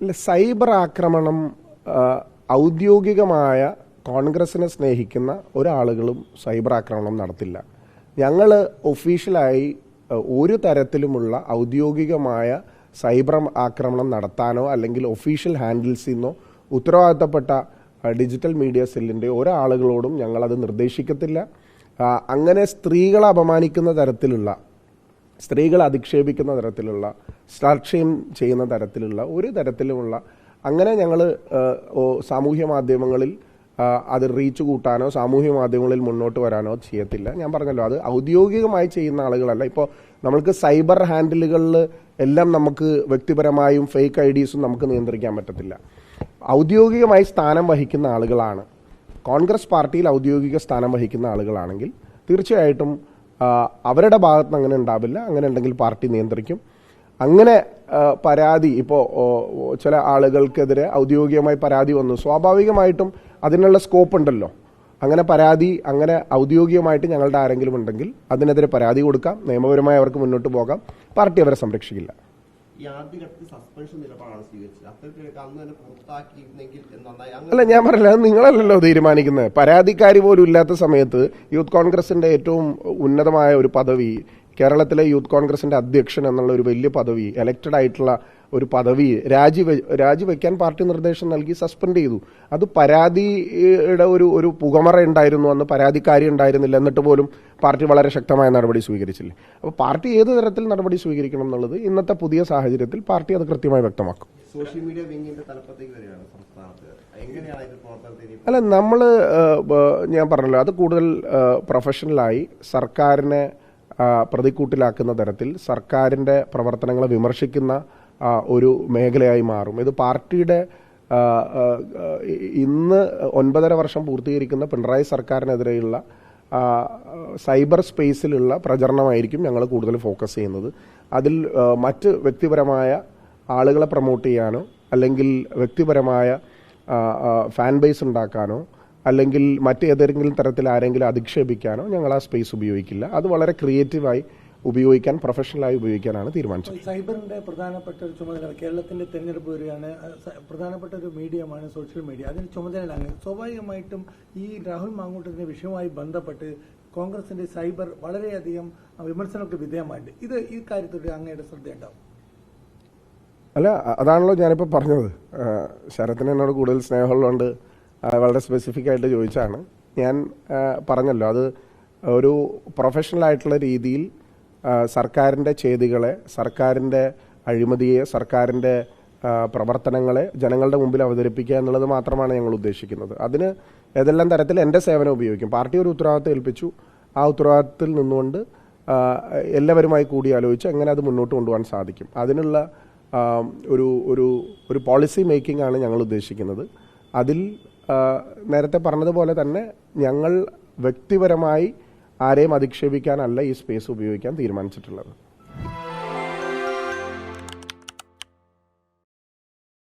Cyber ആക്രമണം ഔദ്യോഗികമായ കോൺഗ്രസിനെ സ്നേഹിക്കുന്ന ഒരാളുകളും സൈബർ ആക്രമണം നടത്തില്ല. ഞങ്ങൾ ഒഫീഷ്യലായി ഒരു തരത്തിലുമുള്ള ഔദ്യോഗികമായ സൈബർ ആക്രമണം നടത്താനോ അല്ലെങ്കിൽ ഒഫീഷ്യൽ ഹാൻഡിൽസിൽ നിന്നോ ഉത്തരവാദിത്തപ്പെട്ട ഡിജിറ്റൽ മീഡിയ സെല്ലിന്റെ ഒരാളുകളോടും ഞങ്ങളത് നിർദ്ദേശിക്കത്തില്ല. അങ്ങനെ സ്ത്രീകളെ അപമാനിക്കുന്ന തരത്തിലുള്ള സ്ത്രീകളെ അധിക്ഷേപിക്കുന്ന തരത്തിലുള്ള സ്ലർക്ഷയം ചെയ്യുന്ന തരത്തിലുള്ള ഒരു തരത്തിലുമുള്ള അങ്ങനെ ഞങ്ങൾ സാമൂഹ്യ മാധ്യമങ്ങളിൽ അത് റീച്ച് കൂട്ടാനോ സാമൂഹ്യ മാധ്യമങ്ങളിൽ മുന്നോട്ട് വരാനോ ചെയ്യത്തില്ല. ഞാൻ പറഞ്ഞല്ലോ അത് ഔദ്യോഗികമായി ചെയ്യുന്ന ആളുകളല്ല. ഇപ്പോൾ നമ്മൾക്ക് സൈബർ ഹാൻഡിലുകളിൽ എല്ലാം നമുക്ക് വ്യക്തിപരമായും ഫേക്ക് ഐ ഡീസും നമുക്ക് നിയന്ത്രിക്കാൻ പറ്റത്തില്ല. ഔദ്യോഗികമായി സ്ഥാനം വഹിക്കുന്ന ആളുകളാണ്. കോൺഗ്രസ് പാർട്ടിയിൽ ഔദ്യോഗിക സ്ഥാനം വഹിക്കുന്ന ആളുകളാണെങ്കിൽ തീർച്ചയായിട്ടും അവരുടെ ഭാഗത്ത് അങ്ങനെ ഉണ്ടാവില്ല. അങ്ങനെ ഉണ്ടെങ്കിൽ പാർട്ടി നിയന്ത്രിക്കും. അങ്ങനെ പരാതി ഇപ്പോൾ ചില ആളുകൾക്കെതിരെ ഔദ്യോഗികമായി പരാതി വന്നു. സ്വാഭാവികമായിട്ടും അതിനുള്ള സ്കോപ്പ് ഉണ്ടല്ലോ. അങ്ങനെ പരാതി അങ്ങനെ ഔദ്യോഗികമായിട്ട് ഞങ്ങളുടെ ആരെങ്കിലും ഉണ്ടെങ്കിൽ അതിനെതിരെ പരാതി കൊടുക്കാം. നിയമപരമായി അവർക്ക് മുന്നോട്ട് പോകാം. പാർട്ടി അവരെ സംരക്ഷിക്കില്ല. അല്ല ഞാൻ പറഞ്ഞില്ല അത് നിങ്ങളല്ലല്ലോ തീരുമാനിക്കുന്നത്. പരാതിക്കാരി പോലും ഇല്ലാത്ത സമയത്ത് യൂത്ത് കോൺഗ്രസിന്റെ ഏറ്റവും ഉന്നതമായ ഒരു പദവി കേരളത്തിലെ യൂത്ത് കോൺഗ്രസിന്റെ അധ്യക്ഷൻ എന്നുള്ള ഒരു വലിയ പദവി എലക്റ്റഡ് ആയിട്ടുള്ള ഒരു പദവി രാജിവെ രാജിവെക്കാൻ പാർട്ടി നിർദ്ദേശം നൽകി സസ്പെൻഡ് ചെയ്തു. അത് പരാതിയുടെ ഒരു ഒരു പുകമറ ഉണ്ടായിരുന്നു. അന്ന് പരാതിക്കാരി ഉണ്ടായിരുന്നില്ല. എന്നിട്ട് പോലും പാർട്ടി വളരെ ശക്തമായ നടപടി സ്വീകരിച്ചില്ലേ. അപ്പോൾ പാർട്ടി ഏത് തരത്തിൽ നടപടി സ്വീകരിക്കണം എന്നുള്ളത് ഇന്നത്തെ പുതിയ സാഹചര്യത്തിൽ പാർട്ടി അത് കൃത്യമായി വ്യക്തമാക്കും. സോഷ്യൽ മീഡിയ വിങ്ങിന്റെ തലപ്പത്തേക്ക് വരികയാണ് സംസ്ഥാനത്ത്. എങ്ങനെയാണ് ഇത് അല്ല നമ്മൾ ഞാൻ പറഞ്ഞല്ലോ അത് കൂടുതൽ പ്രൊഫഷണലായി സർക്കാരിനെ പ്രതിക്കൂട്ടിലാക്കുന്ന തരത്തിൽ സർക്കാരിന്റെ പ്രവർത്തനങ്ങളെ വിമർശിക്കുന്ന ഒരു മേഖലയായി മാറും. ഇത് പാർട്ടിയുടെ ഇന്ന് ഒൻപതര വർഷം പൂർത്തീകരിക്കുന്ന പിണറായി സർക്കാരിനെതിരെയുള്ള സൈബർ സ്പേസിലുള്ള പ്രചരണമായിരിക്കും ഞങ്ങൾ കൂടുതൽ ഫോക്കസ് ചെയ്യുന്നത്. അതിൽ മറ്റ് വ്യക്തിപരമായ ആളുകളെ പ്രൊമോട്ട് ചെയ്യാനോ അല്ലെങ്കിൽ വ്യക്തിപരമായ ഫാൻ ബേസ് ഉണ്ടാക്കാനോ അല്ലെങ്കിൽ മറ്റേതെങ്കിലും തരത്തിൽ ആരെങ്കിലും അധിക്ഷേപിക്കാനോ ഞങ്ങൾ ആ സ്പേസ് ഉപയോഗിക്കില്ല. അത് വളരെ ക്രിയേറ്റീവായി ഉപയോഗിക്കാൻ പ്രൊഫഷണലായി ഉപയോഗിക്കാനാണ് തീരുമാനിച്ചത്. സൈബറിന്റെ പ്രധാനപ്പെട്ട ഒരു ചുമതല കേരളത്തിന്റെ തെരഞ്ഞെടുപ്പ് വരികയാണ് പ്രധാനപ്പെട്ട ഒരു മീഡിയമാണ് സോഷ്യൽ മീഡിയ അതിന് ചുമതലയിലാണ് സ്വാഭാവികമായിട്ടും ഈ രാഹുൽ മാങ്കൂട്ടത്തിന്റെ വിഷയവുമായി ബന്ധപ്പെട്ട് കോൺഗ്രസിന്റെ സൈബർ വളരെയധികം വിമർശനങ്ങൾക്ക് വിധേയമായിട്ട് ഇത് ഈ കാര്യത്തിൽ അങ്ങയുടെ ശ്രദ്ധയുണ്ടാവും. അല്ല അതാണല്ലോ ഞാനിപ്പോൾ പറഞ്ഞത്. ശരത്തിന് എന്നോട് കൂടുതൽ സ്നേഹമുള്ളതുകൊണ്ട് വളരെ സ്പെസിഫിക് ആയിട്ട് ചോദിച്ചാണ് ഞാൻ പറഞ്ഞല്ലോ അത് ഒരു പ്രൊഫഷണൽ ആയിട്ടുള്ള രീതിയിൽ സർക്കാരിന്റെ ചെയ്തികളെ സർക്കാരിന്റെ അഴിമതിയെ സർക്കാരിന്റെ പ്രവർത്തനങ്ങളെ ജനങ്ങളുടെ മുമ്പിൽ അവതരിപ്പിക്കുക എന്നുള്ളത് മാത്രമാണ് ഞങ്ങൾ ഉദ്ദേശിക്കുന്നത്. അതിന് ഏതെല്ലാം തരത്തിൽ എന്റെ സേവനം ഉപയോഗിക്കും? പാർട്ടി ഒരു ഉത്തരവാദിത്തം ഏൽപ്പിച്ചു. ആ ഉത്തരവാദിത്തത്തിൽ നിന്നുകൊണ്ട് എല്ലാവരുമായി കൂടി കൂടിയാലോചിച്ച് എങ്ങനെ അത് മുന്നോട്ട് കൊണ്ടുപോകാൻ സാധിക്കും. അതിനുള്ള ഒരു ഒരു ഒരു പോളിസി മേക്കിംഗ് ആണ് ഞങ്ങൾ ഉദ്ദേശിക്കുന്നത്. അതിൽ നേരത്തെ പറഞ്ഞതുപോലെ തന്നെ ഞങ്ങൾ വ്യക്തിപരമായി ആരെയും അധിക്ഷേപിക്കാനല്ല ഈ സ്പേസ് ഉപയോഗിക്കാൻ തീരുമാനിച്ചിട്ടുള്ളത്.